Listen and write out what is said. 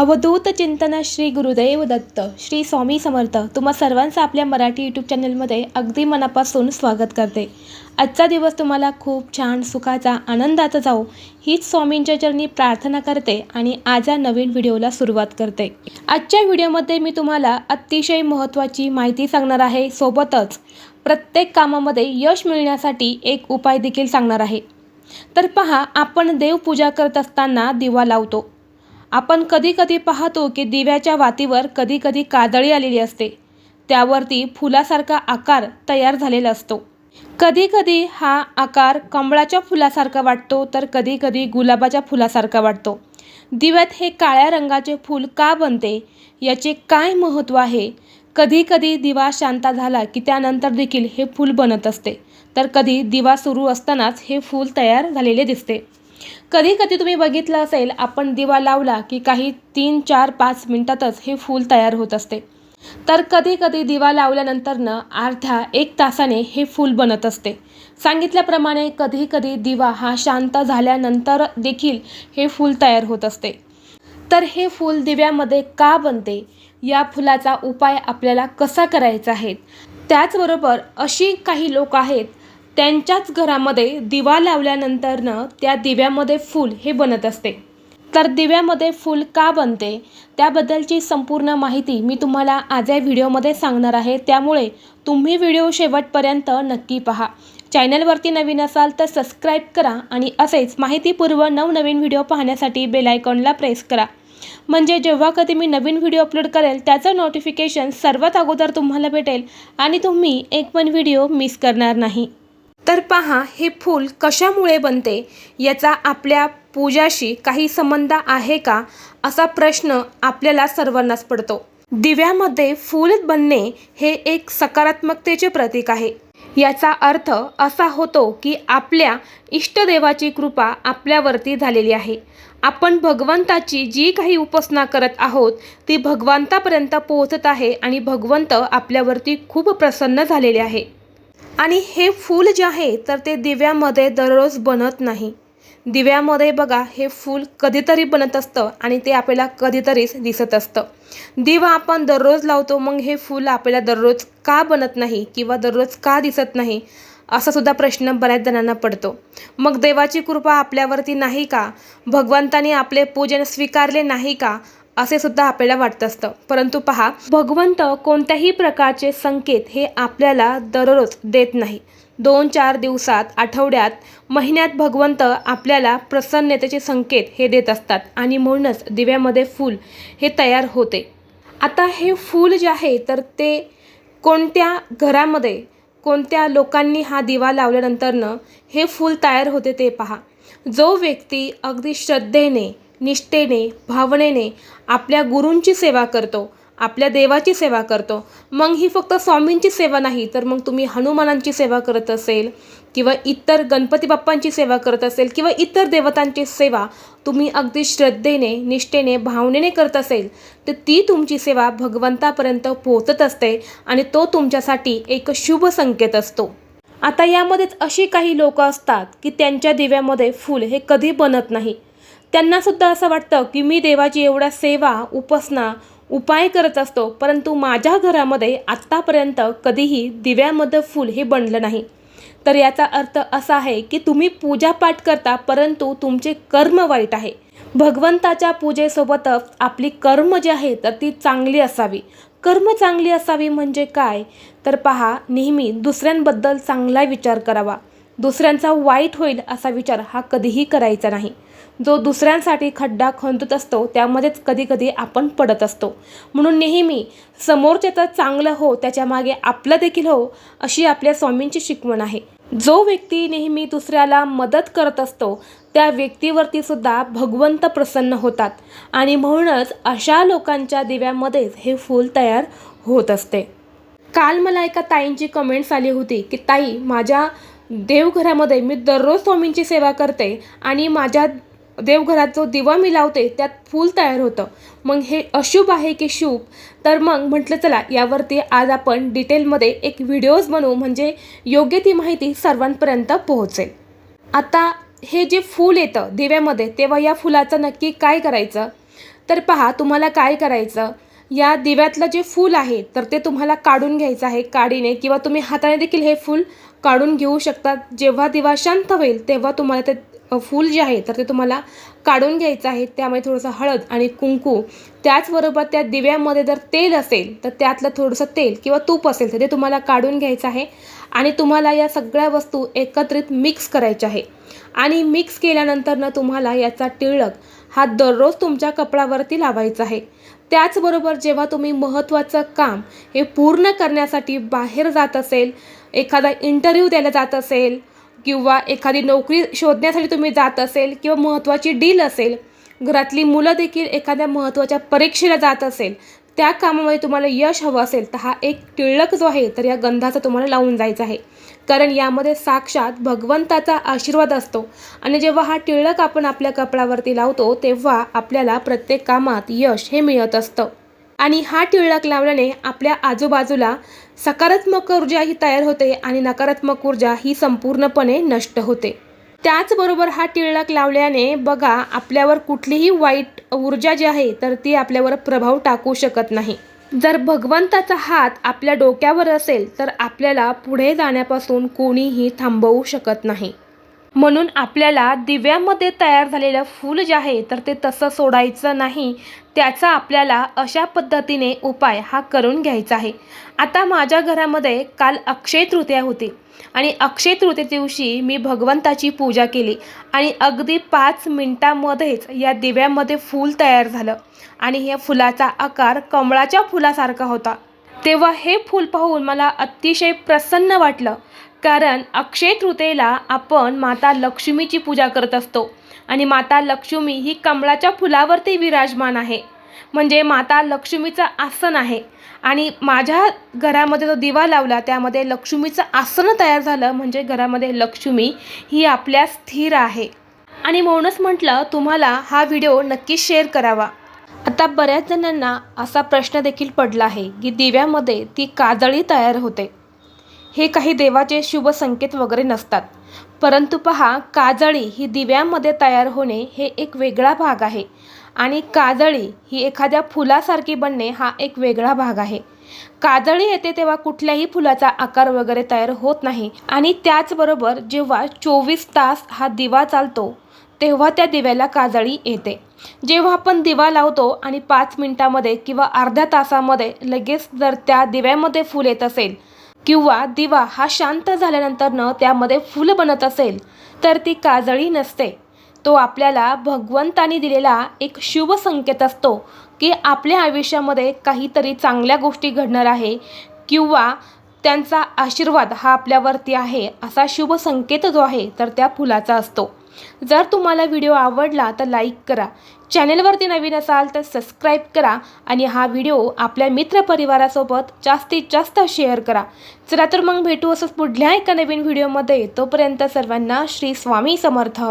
अवधूत चिंतन श्री गुरुदेव दत्त श्री स्वामी समर्थ. तुम्हा सर्वांचं आपल्या मराठी यूट्यूब चॅनलमध्ये अगदी मनापासून स्वागत करते. आजचा दिवस तुम्हाला खूप छान सुखाचा आनंदाचा जाऊ हीच स्वामींच्या चरणी प्रार्थना करते आणि आज या नवीन व्हिडिओला सुरुवात करते. आजच्या व्हिडिओमध्ये मी तुम्हाला अतिशय महत्त्वाची माहिती सांगणार आहे. सोबतच प्रत्येक कामामध्ये यश मिळण्यासाठी एक उपाय देखील सांगणार आहे. तर पहा आपण देवपूजा करत असताना दिवा लावतो. आपण कधी कधी पाहतो की दिव्याच्या वातीवर कधी कधी कादळी आलेली असते. त्यावरती फुलासारखा आकार तयार झालेला असतो. कधी कधी हा आकार कमळाच्या फुलासारखा वाटतो तर कधी कधी गुलाबाच्या फुलासारखा वाटतो. दिव्यात हे काळ्या रंगाचे फूल का बनते याचे काय महत्त्व आहे? कधी कधी दिवा शांत झाला की त्यानंतर देखील हे फूल बनत असते. तर कधी दिवा सुरू असतानाच हे फूल तयार झालेले दिसते. कधी कधी तुम्ही बघितलं असेल आपण दिवा लावला की काही तीन चार पाच मिनटातच हे फूल तयार होत असते. तर कधी कधी दिवा लावल्यानंतरनं अर्ध्या एक तासाने हे फूल बनत असते. सांगितल्याप्रमाणे कधी कधी दिवा हा शांत झाल्यानंतर देखील हे फूल तयार होत असते. तर हे फूल दिव्यामध्ये का बनते? या फुलाचा उपाय आपल्याला कसा करायचा आहे? त्याचबरोबर अशी काही लोक आहेत त्यांच्याच घरामध्ये दिवा लावल्यानंतरनं त्या दिव्यामध्ये फूल हे बनत असते. तर दिव्यामध्ये फूल का बनते? त्याबद्दलची संपूर्ण माहिती मी तुम्हाला आज या व्हिडिओमध्ये सांगणार आहे. त्यामुळे तुम्ही व्हिडिओ शेवटपर्यंत नक्की पहा. चॅनलवरती नवीन असाल तर सबस्क्राईब करा आणि असेच माहितीपूर्व नवनवीन व्हिडिओ पाहण्यासाठी बेलायकॉनला प्रेस करा. म्हणजे जेव्हा कधी मी नवीन व्हिडिओ अपलोड करेल त्याचं नोटिफिकेशन सर्वात अगोदर तुम्हाला भेटेल आणि तुम्ही एक पण व्हिडिओ मिस करणार नाही. तर पहा हे फूल कशामुळे बनते? याचा आपल्या पूजाशी काही संबंध आहे का? असा प्रश्न आपल्याला सर्वांनाच पडतो. दिव्यामध्ये फूल बनणे हे एक सकारात्मकतेचे प्रतीक आहे. याचा अर्थ असा होतो की आपल्या इष्टदेवाची कृपा आपल्यावरती झालेली आहे. आपण भगवंताची जी काही उपासना करत आहोत ती भगवंतापर्यंत पोहोचत आहे आणि भगवंत आपल्यावरती खूप प्रसन्न झालेले आहे. आणि हे फूल जे आहे तर ते दिव्यामध्ये दररोज बनत नाही. दिव्यामध्ये बघा हे फूल कधीतरी बनत असतं आणि ते आपल्याला कधीतरीच दिसत असतं. दिवा आपण दररोज लावतो मग हे फूल आपल्याला दररोज का बनत नाही किंवा दररोज का दिसत नाही असा सुद्धा प्रश्न बऱ्याच जणांना पडतो. मग देवाची कृपा आपल्यावरती नाही का? भगवंताने आपले पूजन स्वीकारले नाही का? असे सुद्धा आपल्याला वाटत असतं. परंतु पहा भगवंत कोणत्याही प्रकारचे संकेत हे आपल्याला दररोज देत नाही. दोन चार दिवसात आठवड्यात महिन्यात भगवंत आपल्याला प्रसन्नतेचे संकेत हे देत असतात आणि म्हणूनच दिव्यामध्ये फूल हे तयार होते. आता हे फूल जे आहे तर ते कोणत्या घरामध्ये कोणत्या लोकांनी हा दिवा लावल्यानंतरनं हे फूल तयार होते ते पहा. जो व्यक्ती अगदी श्रद्धेने निष्ठेने भावनेने आपल्या गुरूंची सेवा करतो आपल्या देवाची सेवा करतो. मग ही फक्त स्वामींची सेवा नाही तर मग तुम्ही हनुमानांची सेवा करत असेल किंवा इतर गणपती बाप्पांची सेवा करत असेल किंवा इतर देवतांची सेवा तुम्ही अगदी श्रद्धेने निष्ठेने भावनेने करत असेल तर ती तुमची सेवा भगवंतापर्यंत पोहोचत असते आणि तो तुमच्यासाठी एक शुभ संकेत असतो. आता यामध्येच अशी काही लोकं असतात की त्यांच्या दिव्यामध्ये फूल हे कधी बनत नाही. त्यांनासुद्धा असं वाटतं की मी देवाची एवढ्या सेवा उपासना उपाय करत असतो परंतु माझ्या घरामध्ये आत्तापर्यंत कधीही दिव्यामध्ये फूल हे बनलं नाही. तर याचा अर्थ असा आहे की तुम्ही पूजापाठ करता परंतु तुमचे कर्म वाईट आहे. भगवंताच्या पूजेसोबतच आपली कर्म जी आहे तर ती चांगली असावी. कर्म चांगली असावी म्हणजे काय? तर पहा नेहमी दुसऱ्यांबद्दल चांगला विचार करावा. दुसऱ्यांचा वाईट होईल असा विचार हा कधीही करायचा नाही. जो दुसऱ्यांसाठी खड्डा खंदत असतो त्यामध्येच कधीकधी आपण पडत असतो. म्हणून नेहमी समोरच्याचं चांगलं हो त्याच्यामागे आपलं देखील हो अशी आपल्या स्वामींची शिकवण आहे. जो व्यक्ती नेहमी दुसऱ्याला मदत करत असतो त्या व्यक्तीवरती सुद्धा भगवंत प्रसन्न होतात. आणि म्हणूनच अशा लोकांच्या दिव्यामध्येच हे फूल तयार होत असते. काल मला एका ताईंची कमेंट्स आली होती की ताई माझ्या देवघरामध्ये मी दररोज स्वामींची सेवा करते आणि माझ्या देवघरात जो दिवा मी लावते त्यात फूल तयार होतं. मग हे अशुभ आहे की शुभ? तर मग म्हटलं चला यावरती आज आपण डिटेलमध्ये एक व्हिडिओज बनवू म्हणजे योग्य ती माहिती सर्वांपर्यंत पोहोचेल. आता हे जे फूल येतं दिव्यामध्ये तेव्हा या फुलाचं नक्की काय करायचं? तर पहा तुम्हाला काय करायचं? या दिव्यातलं जे फूल आहे तर ते तुम्हाला काढून घ्यायचं आहे काडीने किंवा तुम्ही हाताने देखील हे फूल काढून घेऊ शकता. जेव्हा दिवा शांत होईल तेव्हा तुम्हाला ते फूल जे आहे तर ते तुम्हाला काढून घ्यायचं आहे. त्यामध्ये थोडंसं हळद आणि कुंकू. त्याचबरोबर त्या दिव्यामध्ये जर तेल असेल तर त्यातलं थोडंसं तेल किंवा तूप असेल तर ते तुम्हाला काढून घ्यायचं आहे. आणि तुम्हाला या सगळ्या वस्तू एकत्रित मिक्स करायच्या आहे. आणि मिक्स केल्यानंतर ना तुम्हाला याचा टिळक हा दररोज तुमच्या कपडावरती लावायचा आहे. त्याचबरोबर जेव्हा तुम्ही महत्त्वाचं काम हे पूर्ण करण्यासाठी बाहेर जात असेल एखादा इंटरव्ह्यू द्यायला जात असेल किंवा एखादी नोकरी शोधण्यासाठी तुम्ही जात असेल किंवा महत्त्वाची डील असेल घरातली मुलं देखील एखाद्या महत्त्वाच्या परीक्षेला जात असेल त्या कामामध्ये तुम्हाला यश हवं असेल तर हा एक टिळक जो आहे तर या गंधाचा तुम्हाला लावून जायचा आहे. कारण यामध्ये साक्षात भगवंताचा आशीर्वाद असतो आणि जेव्हा हा टिळक आपण आपल्या कपडावरती लावतो तेव्हा आपल्याला प्रत्येक कामात यश हे मिळत असतं. आणि हा टिळक लावल्याने आपल्या आजूबाजूला सकारात्मक ऊर्जा ही तयार होते आणि नकारात्मक ऊर्जा ही संपूर्णपणे नष्ट होते. त्याचबरोबर हा टिळक लावल्याने बघा आपल्यावर कुठलीही वाईट ऊर्जा जी आहे तर ती आपल्यावर प्रभाव टाकू शकत नाही. जर भगवंताचा हात आपल्या डोक्यावर असेल तर आपल्याला पुढे जाण्यापासून कोणीही थांबवू शकत नाही. म्हणून आपल्याला दिव्यामध्ये तयार झालेलं फूल जे आहे तर ते तसं सोडायचं नाही. त्याचा आपल्याला अशा पद्धतीने उपाय हा करून घ्यायचा आहे. आता माझ्या घरामध्ये काल अक्षय तृतीया होती आणि अक्षय तृतीय दिवशी मी भगवंताची पूजा केली आणि अगदी पाच मिनटामध्येच या दिव्यामध्ये फूल तयार झालं आणि या फुलाचा आकार कमळाच्या फुलासारखा होता. तेव्हा हे फूल पाहून मला अतिशय प्रसन्न वाटलं. कारण अक्षय तृतीयेला आपण माता लक्ष्मीची पूजा करत असतो आणि माता लक्ष्मी ही कमळाच्या फुलावरती विराजमान आहे. म्हणजे माता लक्ष्मीचं आसन आहे. आणि माझ्या घरामध्ये जो दिवा लावला त्यामध्ये लक्ष्मीचं आसन तयार झालं म्हणजे घरामध्ये लक्ष्मी ही आपल्या स्थिर आहे. आणि म्हणूनच म्हटलं तुम्हाला हा व्हिडिओ नक्की शेअर करावा. आता बऱ्याच जणांना असा प्रश्न देखील पडला आहे की दिव्यामध्ये ती काजळी तयार होते. हे काही देवाचे शुभ संकेत वगैरे नसतात. परंतु पहा काजळी ही दिव्यामध्ये तयार होणे हे एक वेगळा भाग आहे. आणि काजळी ही एखाद्या फुलासारखी बनणे हा एक वेगळा भाग आहे. काजळी येते तेव्हा कुठल्याही फुलाचा आकार वगैरे तयार होत नाही. आणि त्याचबरोबर जेव्हा चोवीस तास हा दिवा चालतो तेव्हा त्या दिव्याला काजळी येते. जेव्हा आपण दिवा लावतो आणि पाच मिनटामध्ये किंवा अर्ध्या तासामध्ये लगेच जर त्या दिव्यामध्ये फूल येत असेल किंवा दिवा हा शांत झाल्यानंतरनं त्यामध्ये फूल बनत असेल तर ती काजळी नसते. तो आपल्याला भगवंतानी दिलेला एक शुभ संकेत असतो की आपल्या आयुष्यामध्ये काहीतरी चांगल्या गोष्टी घडणार आहे किंवा त्यांचा आशीर्वाद हा आपल्यावरती आहे असा शुभ संकेत जो आहे तर त्या फुलाचा असतो. जर तुम्हाला व्हिडिओ आवडला तर लाईक करा. चॅनेलवरती नवीन असाल तर सबस्क्राईब करा आणि हा व्हिडिओ आपल्या मित्रपरिवारासोबत जास्तीत जास्त शेअर करा. चला तर मग भेटू असंच पुढल्या एका नवीन व्हिडिओमध्ये. तोपर्यंत सर्वांना श्री स्वामी समर्थ.